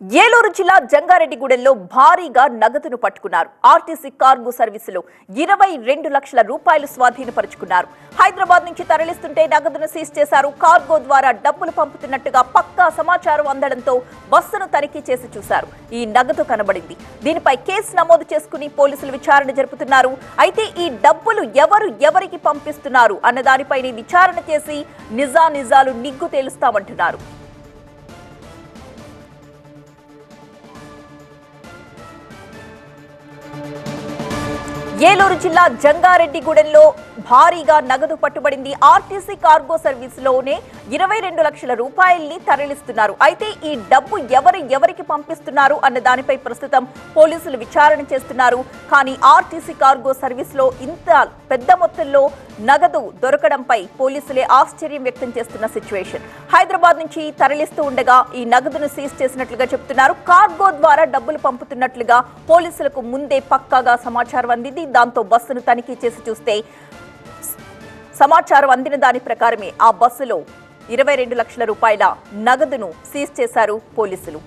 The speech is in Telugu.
ఏలూరు జిల్లా జంగారెడ్డిగూడెంలో భారీగా నగదును పట్టుకున్నారు. ఆర్టీసీ కార్గో సర్వీసులో ఇరవై రెండు లక్షల రూపాయలు స్వాధీనపరుచుకున్నారు. హైదరాబాద్ నుంచి తరలిస్తుంటే నగదును సీజ్ చేశారు. కార్గో ద్వారా డబ్బులు పంపుతున్నట్టుగా పక్కా సమాచారం అందడంతో బస్సును తనిఖీ చేసి చూశారు. ఈ నగదు కనబడింది. దీనిపై కేసు నమోదు చేసుకుని పోలీసులు విచారణ జరుపుతున్నారు. అయితే ఈ డబ్బులు ఎవరు ఎవరికి పంపిస్తున్నారు అన్న దానిపైనే విచారణ చేసి నిజా నిజాలు నిగ్గు తేలుస్తామంటున్నారు. ఏలూరు జిల్లా జంగారెడ్డిగూడెంలో భారీగా నగదు పట్టుబడింది. ఆర్టీసీ కార్గో సర్వీసులోనే ఇరవై రెండు లక్షల రూపాయల్ని తరలిస్తున్నారు. అయితే ఈ డబ్బు ఎవరు ఎవరికి పంపిస్తున్నారు అన్న దానిపై ప్రస్తుతం పోలీసులు విచారణ చేస్తున్నారు. కానీ ఆర్టీసీ కార్గో సర్వీసులో ఇంత పెద్ద మొత్తంలో నగదు దొరకడంపై పోలీసులే ఆశ్చర్యం వ్యక్తం చేస్తున్న సిచ్యువేషన్. హైదరాబాద్ నుంచి తరలిస్తూ ఉండగా ఈ నగదును సీజ్ చేసినట్లుగా చెప్తున్నారు. కార్గో ద్వారా డబ్బులు పంపుతున్నట్లుగా పోలీసులకు ముందే పక్కాగా సమాచారం అందింది. దాంతో బస్సును తనిఖీ చేసి చూస్తే సమాచారం అందిన దాని ప్రకారమే ఆ బస్సులో ఇరవై రెండు లక్షల రూపాయల నగదును సీజ్ చేశారు పోలీసులు.